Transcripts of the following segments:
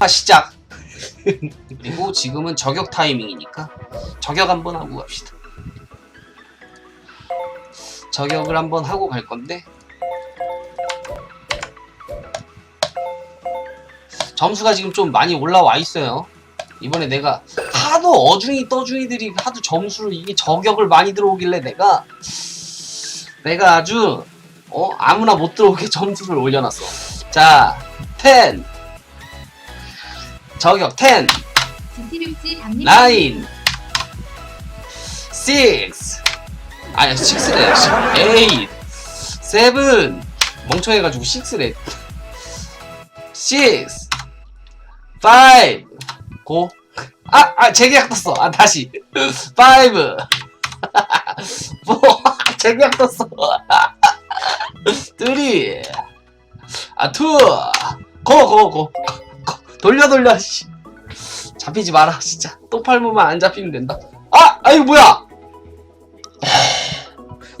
아 시작. 그리고 지금은 저격 타이밍이니까 저격 한번 하고 갑시다. 저격을 한번 하고 갈 건데 점수가 지금 좀 많이 올라와 있어요. 이번에 내가 하도 어중이 떠중이들이 하도 점수를 이게 저격을 많이 들어오길래 내가 내가 아주 어 아무나 못 들어오게 점수를 올려놨어. 자, 10 저격 10 진티륙지 담님 9 6 아니 6래 8 7 멍청해가지고 6래 6 5 고. 아! 아! 재계약 떴어! 아 다시. 5 4 재계약 떴어 3 아, 2 고! 고! 고! 돌려 돌려 씨. 잡히지 마라 진짜 또 팔무만 안 잡히면 된다 아! 아이고 뭐야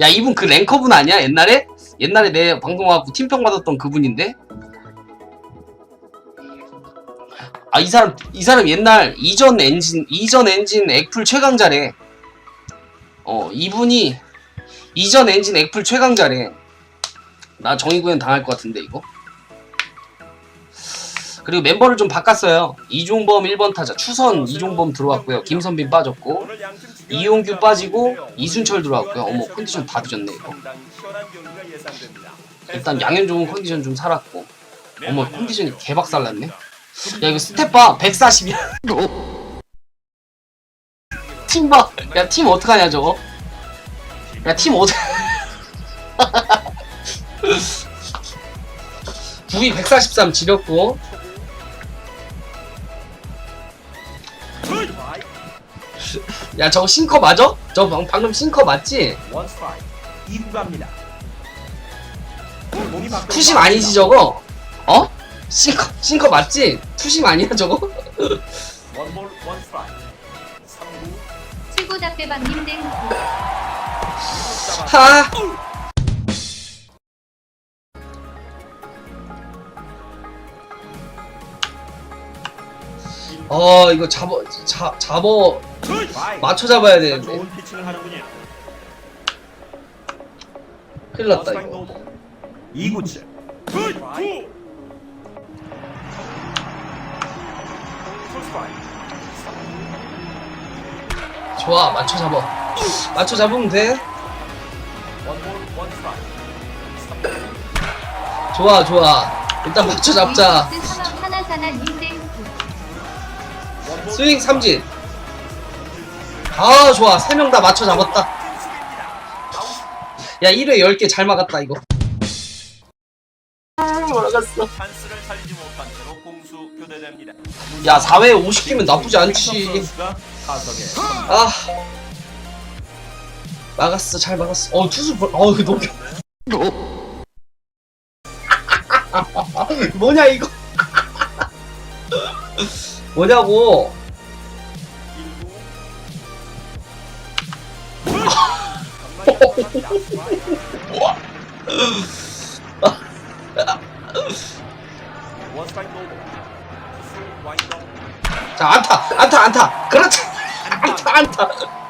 야 이분 그 랭커분 아니야 옛날에? 옛날에 내 방송 와갖고 팀평 받았던 그분인데 아 이 사람 이 사람 옛날 이전 엔진 이전 엔진 액풀 최강자래 어 이분이 이전 엔진 액풀 최강자래 나 정의구현 당할 것 같은데 이거 그리고 멤버를 좀 바꿨어요. 이종범 1번 타자, 추선 이종범 들어왔고요. 김선빈 빠졌고, 이용규 빠지고, 이순철 들어왔고요. 어머, 컨디션 다 뒤졌네, 이거. 일단 양현 좋은 컨디션 좀 살았고, 어머, 컨디션이 개박살났네. 야, 이거 스텝 봐, 140이야. 팀 봐. 야, 팀 어떡하냐, 저거? 야, 팀 어떡... 부위 143 지렸고, 야 저거 싱커 맞아? 저 방, 방금 싱커 맞지? 원 스트라이크 2구 갑니다. 공이 밖으로 투심 아니지 저거? 어? 싱커 싱커 맞지? 투심 아니야 저거? 원볼 원 스트라이크 3구 최고 답배방님 땡 하. 어 이거 잡어 잡 잡어 맞춰 잡아야 되는데 좋은 피칭을 하는군요. 큰일 났다 이거 2구째. 좋아 맞춰 잡어 맞춰 잡으면 돼 좋아 좋아. 일단 맞춰 잡자. 하나사나님 땡 스윙 삼진. 아 좋아. 세 명 다 맞춰 잡았다. 야 1회 10개 잘 막았다 이거. 올라갔어. 찬스를 살리지 못한 채로 공수 교대됩니다. 야 4회에 50개면 나쁘지 않지. 선수가 타석에 아. 막았어 잘 막았어. 어 투수 벌... 어 이거 너무 뭐냐 이거? 뭐냐고? 1구 원 스트라이크 노볼 투수 와인더 자 안타 안타 안타. 그렇지 안타 안타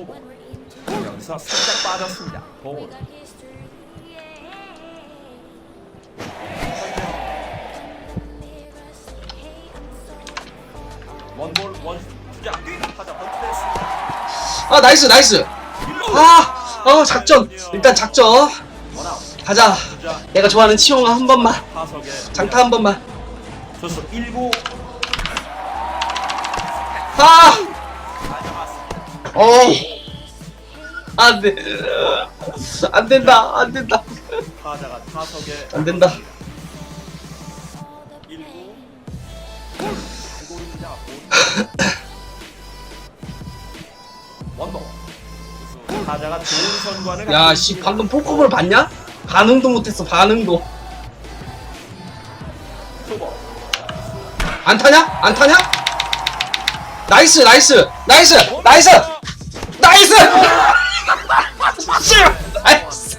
노볼 여기서 살짝 빠졌습니다. 볼 원볼 원 투자. 타자 번트됐습니다. 아 나이스 나이스. 아 어 작전. 일단 작전. 가자. 내가 좋아하는 치용아 한 번만. 장타 한 번만. 투수 1구. 아. 어. 안 돼 안 된다 안 된다 타자가 타석에 안 된다 1구 골입니다. 원볼 투수 타자가 좋은 선관을 야 씨 방금 포크볼 봤냐? 반응도 못했어 반응도. 안 타냐? 안 타냐? 나이스 나이스 나이스 나이스 나이스 씨, 나이스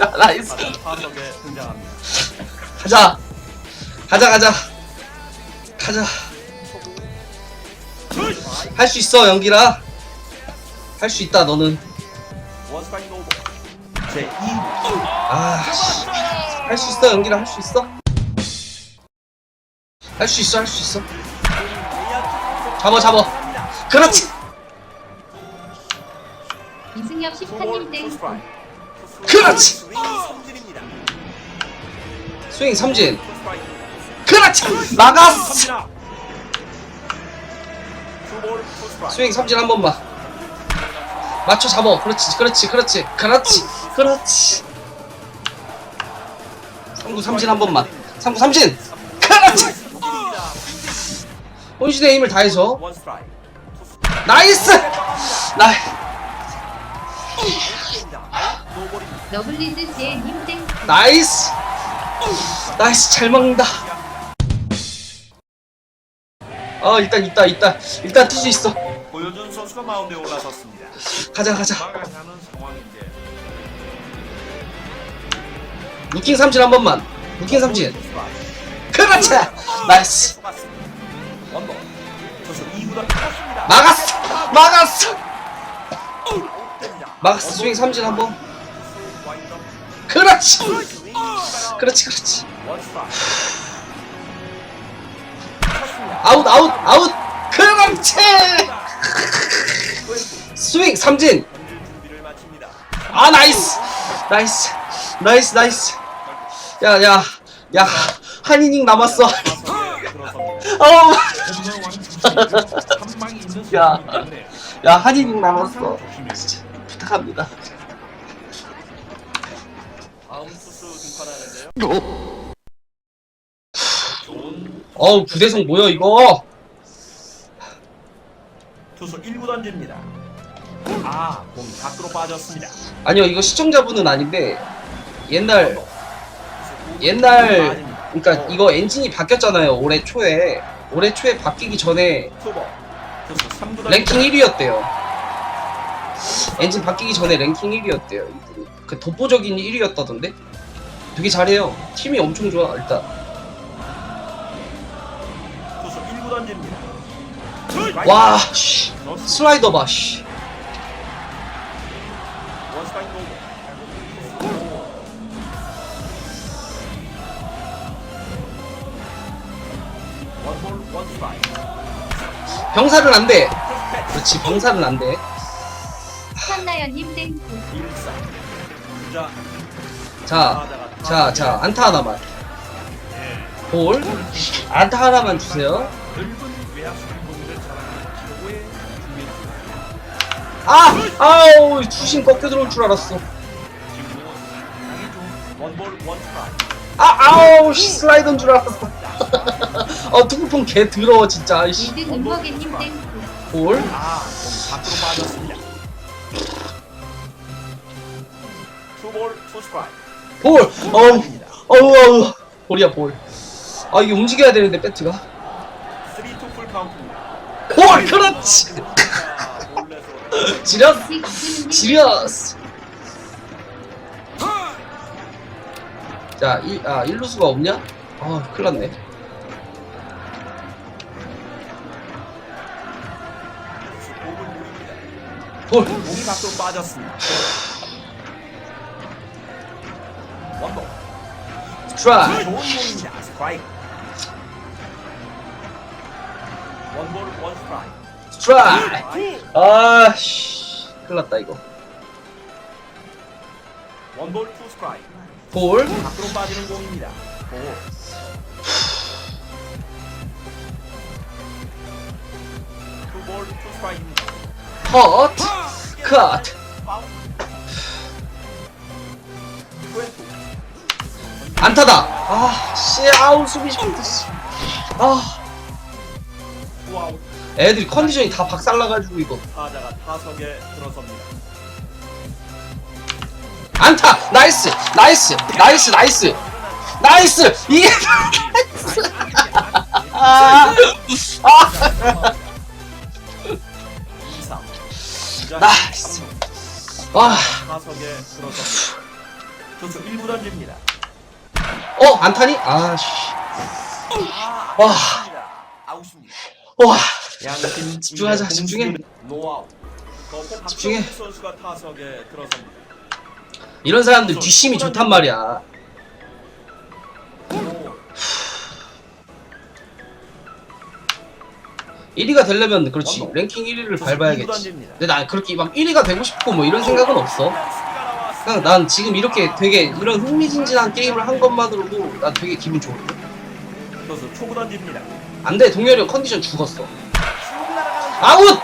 야 나이스 타석에 등장합니다. 가자. 가자 가자. 가자. 할 수 있어 연기라. 할 수 있다 너는. 제 2구. 아할 수 있어 연기라. 할 수 있어. 할 수 있어 할 수 있어. 잡아 잡아. 그렇지 이승엽 투볼 18님 땡 투스트라이크. 그렇지. 스윙 삼진입니다. 스윙 삼진 투스트라이크. 그렇지 나갔어. 스윙 삼진 한 번만 맞춰 잡아 그렇지 그렇지 그렇지 그렇지 그렇지 삼구 삼진 한 번만 삼구 삼진 그렇지 삼진입니다. 혼신의 힘을 다해서. 나이스 나 투스트라이크입니다. 러블리즈 제님 땡 나이스 나이스 잘 먹는다 어 일단 있다 있다 일단 뛸 수 있어 고효준 선수가 마운드에 올라섰습니다. 가자 가자 막아야 하는 상황인데. 루킹 삼진 한 번만 루킹 삼진. 그렇지 나이스 원볼. 투수 2구단 탔습니다. 막았어 막았어. 막았어 스윙 삼진 한번. 그렇지. 그렇지 그렇지. 아웃 아웃 아웃 그렇지 스윙 삼진. 아 나이스 나이스 나이스 나이스 남았어 타석에 들어섭니다. 어우 한 방이 있는 야. 수준이기 때문에 야 한 이닝 남았어 조심해. 진짜 부탁합니다 다음 투수 등판하는데요. 어우 구대성 뭐야 이거? 투수 1구 던집니다. 아, 공이 밖으로 빠졌습니다. 아니요 이거 시청자분은 아닌데 옛날 옛날 그러니까 이거 엔진이 바뀌었잖아요 올해 초에. 올해 초에 바뀌기 전에 투버. 투수 3구 랭킹 1위였대요. 엔진 바뀌기 전에 랭킹 1위였대요 이분이. 그 독보적인 1위였다던데 되게 잘해요 팀이 엄청 좋아 일단 투수 1구 던집니다. 와 씨, 슬라이더 봐 씨. 원볼 원 스트라이크. 병살은 안돼 투스패치. 그렇지 병살은 안 돼 한나연님 땡 1사. 주자. 자 자, 자, 안타 하나만. 볼. 안타 하나만 주세요. 아! 아우, 주심 꺾여 들어올 줄 알았어. 아, 아우, 씨, 슬라이더인 줄 알았어. 어, 투구폰 개 더러워, 진짜. 씨. 이등 은먹이님 땡 볼. 아, 공이 밖으로 빠졌습니다. 투볼 투 스트라이크. 볼. 어우, 어우, 어우. 볼이야, 볼. 아, 이게 움직여야 되는데, 배트가. 3투 풀 카운트입니다. 볼! 그렇지! 지렸, 지렸어. 자, 이, 아, 일루수가 없냐? 아, 큰일 났네. 볼. 공이 밖으로 빠졌습니다. 스트라이크. 스트라이크. 스트라이크. 아, 씨. 큰일 났다, 이거. 원볼 투 스트라이크. 볼. 밖으로 빠지는 공입니다. 볼. 투볼 투 스트라이크입니다. 컷. 컷. 안타다. 아, 씨. 아우, 수비 좀. 씨. 아, 투아웃. 애들이 컨디션이 다 박살나가지고, 이거. 타자가 타석에 들어섭니다. 나이스 나이스 나이스 나이스 나이스 이게 아, 아, 2, 3. 나이스. 와, 타석에 들어섭니다. 투수 1구 던집니다. 어 안 타니? 아씨, 아, 와. 아웃입니다. 아웃입니다. 와, 양팀 집중하자, 집중해. 집중해. 선수가. 이런 사람들 뒷심이 좋단 말이야. 오, 1위가 되려면 그렇지 랭킹 1위를 투수 밟아야겠지. 근데 난 그렇게 막 1위가 되고 싶고 뭐 이런 생각은 없어. 그냥 난 지금 이렇게 되게 이런 흥미진진한 게임을 한 것만으로도 난 되게 기분 좋은데. 투수 초구 던집니다. 안 돼 동열이 형 컨디션 죽었어. 쭉 날아가는 아웃!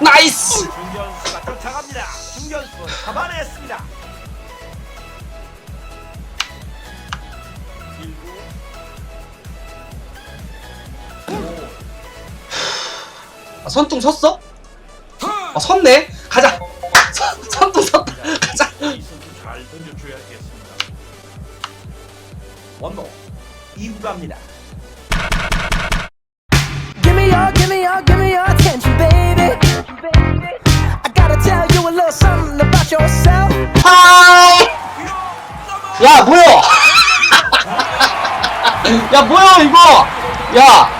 나이스! 중견수가 쫓아갑니다. 중견수 잡아냈습니다. 1구. 오, 아, 선뚱 섰어? 아 섰네? 가자! 선, 선뚱 섰다! 가자! 잘 던져줘야겠습니다. 원노 2구 갑니다. Give me your, give me your, give me your attention, baby. I gotta tell you a little something about yourself. 하이! 야 뭐야! 야 뭐야 이거! 야!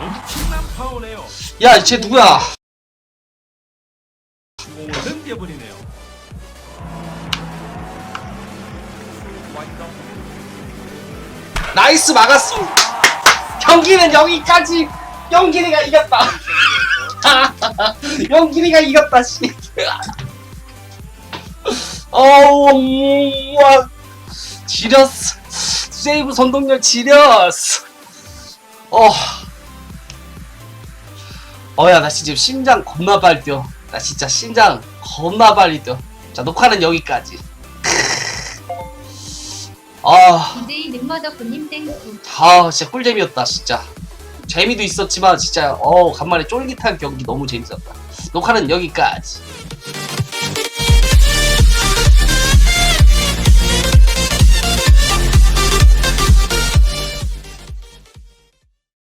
엄청난 파워네요. 야 쟤 누구야? 나이스 막았어! 경기는 여기까지! 영길이가 이겼다! 영길이가 이겼다 씨! 어우 음, 와 지렸어 세이브 선동열 지렸어 어 어야 나 진짜 심장 겁나 빨리 뛰어 나 진짜 심장 겁나 빨리 뛰어 자 녹화는 여기까지 아. DJ 능머더프님 땡큐. 아 진짜 꿀잼이었다 진짜. 재미도 있었지만 진짜 어 간만에 쫄깃한 경기 너무 재밌었다. 녹화는 여기까지